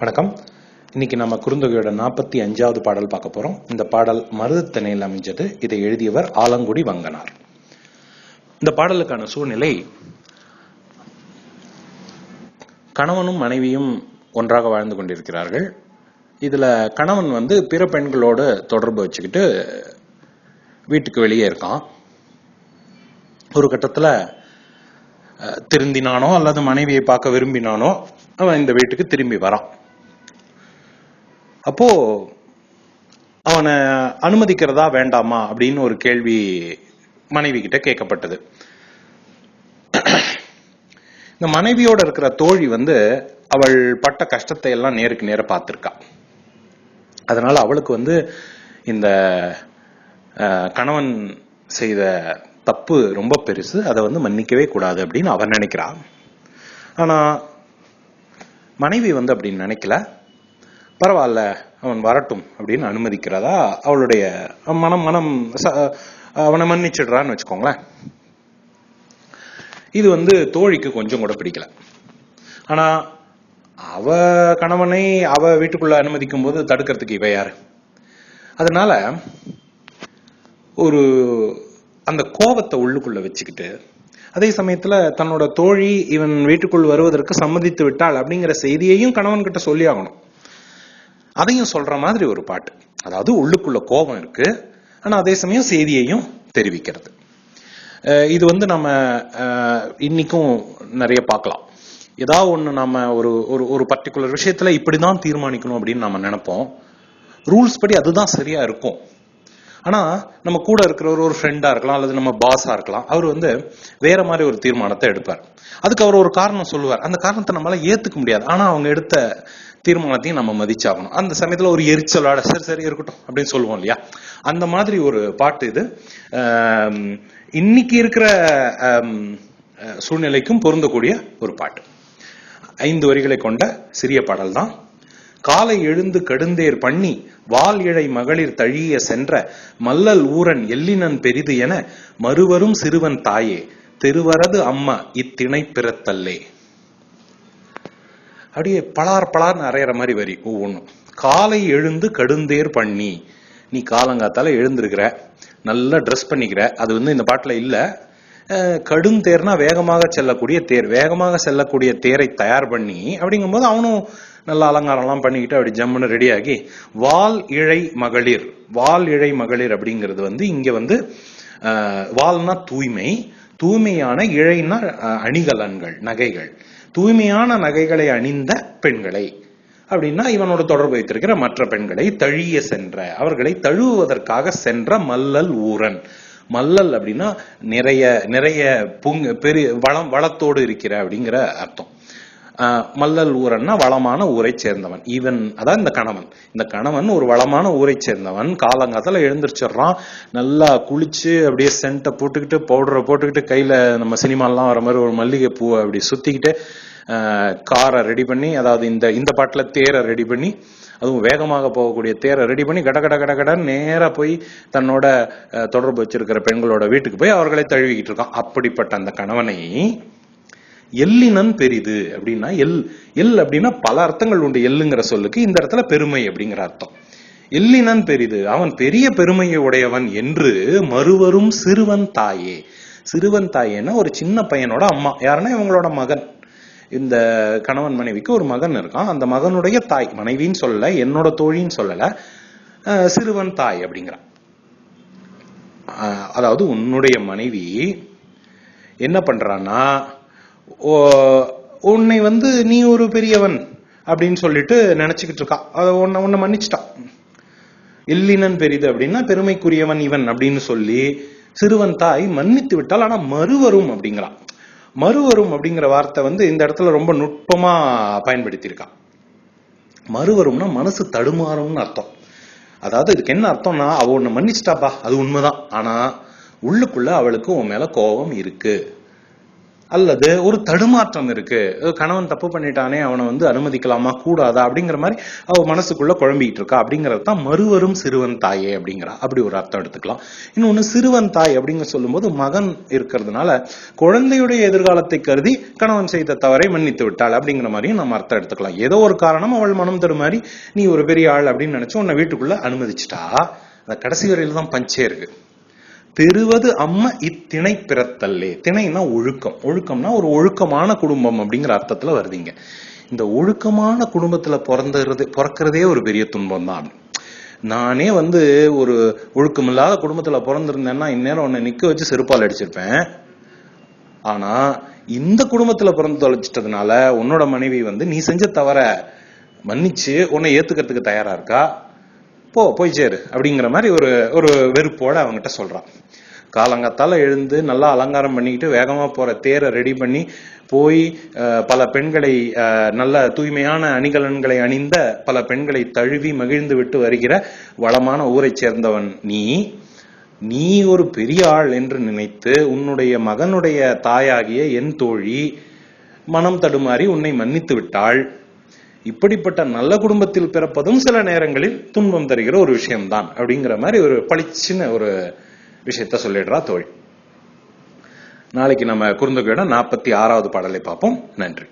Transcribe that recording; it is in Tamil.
வணக்கம். இன்னைக்கு நம்ம குறுந்தொகையோட நாற்பத்தி அஞ்சாவது பாடல் பார்க்க போறோம். இந்த பாடல் மருதத்தினையில் அமைஞ்சது. இதை எழுதியவர் ஆலங்குடி வங்கனார். இந்த பாடலுக்கான சூழ்நிலை கணவனும் மனைவியும் ஒன்றாக வாழ்ந்து கொண்டிருக்கிறார்கள். இதுல கணவன் வந்து பிற பெண்களோடு தொடர்பு வச்சுக்கிட்டு வீட்டுக்கு வெளியே இருக்கான். ஒரு கட்டத்துல திருந்தினானோ அல்லது மனைவியை பார்க்க விரும்பினானோ அவன் இந்த வீட்டுக்கு திரும்பி வரான். அப்போ அவனை அனுமதிக்கிறதா வேண்டாமா அப்படின்னு ஒரு கேள்வி மனைவி கிட்ட கேட்கப்பட்டது. இந்த மனைவியோட இருக்கிற தோழி வந்து அவள் பட்ட கஷ்டத்தை எல்லாம் நேருக்கு நேர பார்த்திருக்கா. அதனால அவளுக்கு வந்து இந்த கணவன் செய்த தப்பு ரொம்ப பெருசு அதை வந்து மன்னிக்கவே கூடாது அப்படின்னு அவன் நினைக்கிறான். ஆனா மனைவி வந்து அப்படின்னு நினைக்கல. பரவாயில்ல அவன் வரட்டும் அப்படின்னு அனுமதிக்கிறதா அவளுடைய மனம் மனம் ச- அவனை மன்னிச்சிடுறான்னு வச்சுக்கோங்களேன். இது வந்து தோழிக்கு கொஞ்சம் கூட பிடிக்கல. ஆனா அவ கணவனை அவ வீட்டுக்குள்ள அனுமதிக்கும் போது தடுக்கிறதுக்கு இவ யாரு? அதனால ஒரு அந்த கோபத்தை உள்ளுக்குள்ள வச்சுக்கிட்டு அதே சமயத்துல தன்னோட தோழி இவன் வீட்டுக்குள் வருவதற்கு சம்மதித்து விட்டாள் அப்படிங்கிற செய்தியையும் கணவன் கிட்ட சொல்லி ஆகணும் அதையும் சொல்ற மாதிரி ஒரு பாட்டு. அதாவது உள்ளுக்குள்ள கோபம் இருக்கு. ஆனா அதே சமயம் செய்தியையும் தெரிவிக்கிறது. இது வந்து நம்ம இன்னைக்கும் நிறைய பார்க்கலாம். ஏதாவது ஒன்று நம்ம ஒரு ஒரு ஒரு பர்டிகுலர் விஷயத்துல இப்படிதான் தீர்மானிக்கணும் அப்படின்னு நம்ம நினைப்போம். ரூல்ஸ் படி அதுதான் சரியா இருக்கும். ஆனா நம்ம கூட இருக்கிற ஒரு ஃப்ரெண்டா இருக்கலாம் அல்லது நம்ம பாஸா இருக்கலாம். அவர் வந்து வேற மாதிரி ஒரு தீர்மானத்தை எடுப்பார். அதுக்கு அவர் ஒரு காரணம் சொல்லுவார். அந்த காரணத்தை நம்மளால ஏத்துக்க முடியாது. ஆனா அவங்க எடுத்த தீர்மானத்தையும் நம்ம மதிச்சாகணும். அந்த சமயத்துல ஒரு எரிச்சலோட சரி சரி இருக்கட்டும் அப்படின்னு சொல்லுவோம் இல்லையா? அந்த மாதிரி ஒரு பாட்டு இது. இன்னைக்கு இருக்கிற சூழ்நிலைக்கும் பொருந்தக்கூடிய ஒரு பாட்டு. ஐந்து வரிகளை கொண்ட சிறிய பாடல் தான். காலை எழுந்து கடுந்தேர் பண்ணி வால் இழை மகளிர் தழிய சென்ற மல்லல் ஊரன் எல்லினன் பெரிது என மறுவரும் சிறுவன் தாயே தெருவரது அம்மா இத்திணை பிறத்தல்லே. அப்படியே பலார் பலார்னு அரையிற மாதிரி வரி ஒவ்வொன்றும் காலை எழுந்து கடுந்தேர் பண்ணி நீ காலங்காத்தால எழுந்திருக்கிற நல்லா ட்ரெஸ் பண்ணிக்கிற அது வந்து இந்த பாட்டில் இல்லை. அஹ், கடுந்தேர்னா வேகமாக செல்லக்கூடிய தேர் வேகமாக செல்லக்கூடிய தேரை தயார் பண்ணி அப்படிங்கும்போது அவனும் நல்ல அலங்காரம்லாம் பண்ணிக்கிட்டு அப்படி ஜம்முன்னு ரெடியாகி வால் இழை மகளிர் வால் இழை மகளிர் அப்படிங்கிறது வந்து இங்கே வந்து வால்னா தூய்மை தூய்மையான இழைனா அணிகலன்கள் நகைகள். தூய்மையான நகைகளை அணிந்த பெண்களை. அப்படின்னா இவனோட தொடர்பு வைத்திருக்கிற மற்ற பெண்களை தழிய சென்ற அவர்களை தழுவுவதற்காக சென்ற மல்லல் ஊரன். மல்லல் அப்படின்னா நிறைய நிறைய புங் பெரிய வளம் வளத்தோடு இருக்கிற அப்படிங்கிற அர்த்தம். மல்லல் ஊரன்னா வளமான ஊரை சேர்ந்தவன். ஈவன் அதான் இந்த கணவன். இந்த கணவன் ஒரு வளமான ஊரை சேர்ந்தவன். காலங்காத்தால எழுந்திரிச்சிடுறான். நல்லா குளிச்சு அப்படியே சென்ட்டை போட்டுக்கிட்டு பவுடரை போட்டுக்கிட்டு கையில நம்ம சினிமாலாம் வர மாதிரி ஒரு மல்லிகை பூவை அப்படி சுத்திக்கிட்டு காரை ரெடி பண்ணி அதாவது இந்த இந்த பாட்டில் தேரை ரெடி பண்ணி அதுவும் வேகமாக போகக்கூடிய தேரை ரெடி பண்ணி கட கட கட கட நேராக போய் தன்னோட தொடர்பு வச்சிருக்கிற பெண்களோட வீட்டுக்கு போய் அவர்களை தழுவிக்கிட்டு இருக்கான். அப்படிப்பட்ட அந்த கணவனை எல்லினன் பெரிது அப்படின்னா எல் எல் அப்படின்னா பல அர்த்தங்கள் உண்டு எல்லுங்கிற சொல்லுக்கு. இந்த இடத்துல பெருமை அப்படிங்கிற அர்த்தம். எல்லினன் பெரிது அவன் பெரிய பெருமையை உடையவன் என்று மறுவரும் சிறுவன் தாயே. சிறுவன் தாயேன்னா ஒரு சின்ன பையனோட அம்மா யாருன்னா இவங்களோட மகன். இந்த கணவன் மனைவிக்கு ஒரு மகன் இருக்கான். அந்த மகனுடைய தாய் மனைவின்னு சொல்லல என்னோட தோழின்னு சொல்லல அஹ் சிறுவன் தாய் அப்படிங்கிறான். அதாவது உன்னுடைய மனைவி என்ன பண்றான்னா உன்னை வந்து நீ ஒரு பெரியவன் அப்படின்னு சொல்லிட்டு நினைச்சுக்கிட்டு இருக்கா. அதை உன்னை உன்னை மன்னிச்சிட்டான் இல்லினன் பெரிது அப்படின்னா பெருமைக்குரியவன் இவன் அப்படின்னு சொல்லி சிறுவன் தாய் மன்னித்து விட்டால் ஆனா மறுவரும் அப்படிங்கிறான் மறுவரும் அப்படிங்கிற வார்த்தை வந்து இந்த இடத்துல ரொம்ப நுட்பமா பயன்படுத்தியிருக்கான் மறுவரும்னா மனசு தடுமாறும்னு அர்த்தம். அதாவது இதுக்கு என்ன அர்த்தம்னா அவ உன்னை மன்னிச்சிட்டாப்பா அது உண்மைதான். ஆனா உள்ளுக்குள்ள அவளுக்கு உன் மேல கோபம் இருக்கு. அல்லது ஒரு தடுமாற்றம் இருக்கு. கணவன் தப்பு பண்ணிட்டானே அவனை வந்து அனுமதிக்கலாமா? கூடாதா? அப்படிங்கிற மாதிரி அவ மனசுக்குள்ள குழம்பிட்டு இருக்கா. அப்படிங்கறது தான் மறுவரும் சிறுவன் தாயே அப்படிங்கிறா. அப்படி ஒரு அர்த்தம் எடுத்துக்கலாம். இன்னொன்னு சிறுவன் தாய் அப்படிங்க சொல்லும்போது மகன் இருக்கிறதுனால குழந்தையுடைய எதிர்காலத்தை கருதி கணவன் செய்த தவறை மன்னித்து விட்டாள் அப்படிங்கிற மாதிரியும் நம்ம அர்த்தம் எடுத்துக்கலாம். ஏதோ ஒரு காரணம் அவள் மனம் தருமாறி நீ ஒரு பெரிய ஆள் அப்படின்னு நினைச்சு உன்னை வீட்டுக்குள்ள அனுமதிச்சிட்டா. அந்த கடைசி வரையில தான் பஞ்சே இருக்கு. பெறுவது அம்ம இத்திணை பிறத்தல்லே. திணைனா ஒழுக்கம். ஒழுக்கம்னா ஒரு ஒழுக்கமான குடும்பம் அப்படிங்கிற அர்த்தத்துல வருதீங்க. இந்த ஒழுக்கமான குடும்பத்துல பிறந்துறது பிறக்கிறதே ஒரு பெரிய துன்பம் தான் நானே வந்து ஒரு ஒழுக்கமில்லாத குடும்பத்துல பிறந்திருந்தேன்னா இந்நேரம் உன்னை நிக்க வச்சு செருப்பால் அடிச்சிருப்பேன். ஆனா இந்த குடும்பத்துல பிறந்து தொலைச்சிட்டதுனால உன்னோட மனைவி வந்து நீ செஞ்ச தவற மன்னிச்சு உன்னை ஏத்துக்கிறதுக்கு தயாரா இருக்கா? போ போய் சேரு அப்படிங்கிற மாதிரி ஒரு ஒரு வெறுப்போட அவங்ககிட்ட சொல்றான். காலங்காத்தால எழுந்து நல்லா அலங்காரம் பண்ணிக்கிட்டு வேகமா போற தேரை ரெடி பண்ணி போய் பல பெண்களை நல்ல தூய்மையான அணிகலன்களை அணிந்த பல பெண்களை தழுவி மகிழ்ந்து விட்டு வருகிற வளமான ஊரைச் சேர்ந்தவன் நீ. நீ ஒரு பெரிய ஆள் என்று நினைத்து உன்னுடைய மகனுடைய தாயாகிய என் தோழி மனம் தடுமாறி உன்னை மன்னித்து விட்டாள். இப்படிப்பட்ட நல்ல குடும்பத்தில் பிறப்பதும் சில நேரங்களில் துன்பம் தருகிற ஒரு விஷயம்தான் அப்படிங்கிற மாதிரி ஒரு பளிச்சின்னு ஒரு விஷயத்த சொல்லிடுறா தோழி. நாளைக்கு நம்ம குறுந்தொகையோட நாற்பத்தி ஆறாவது பாடலை பார்ப்போம். நன்றி.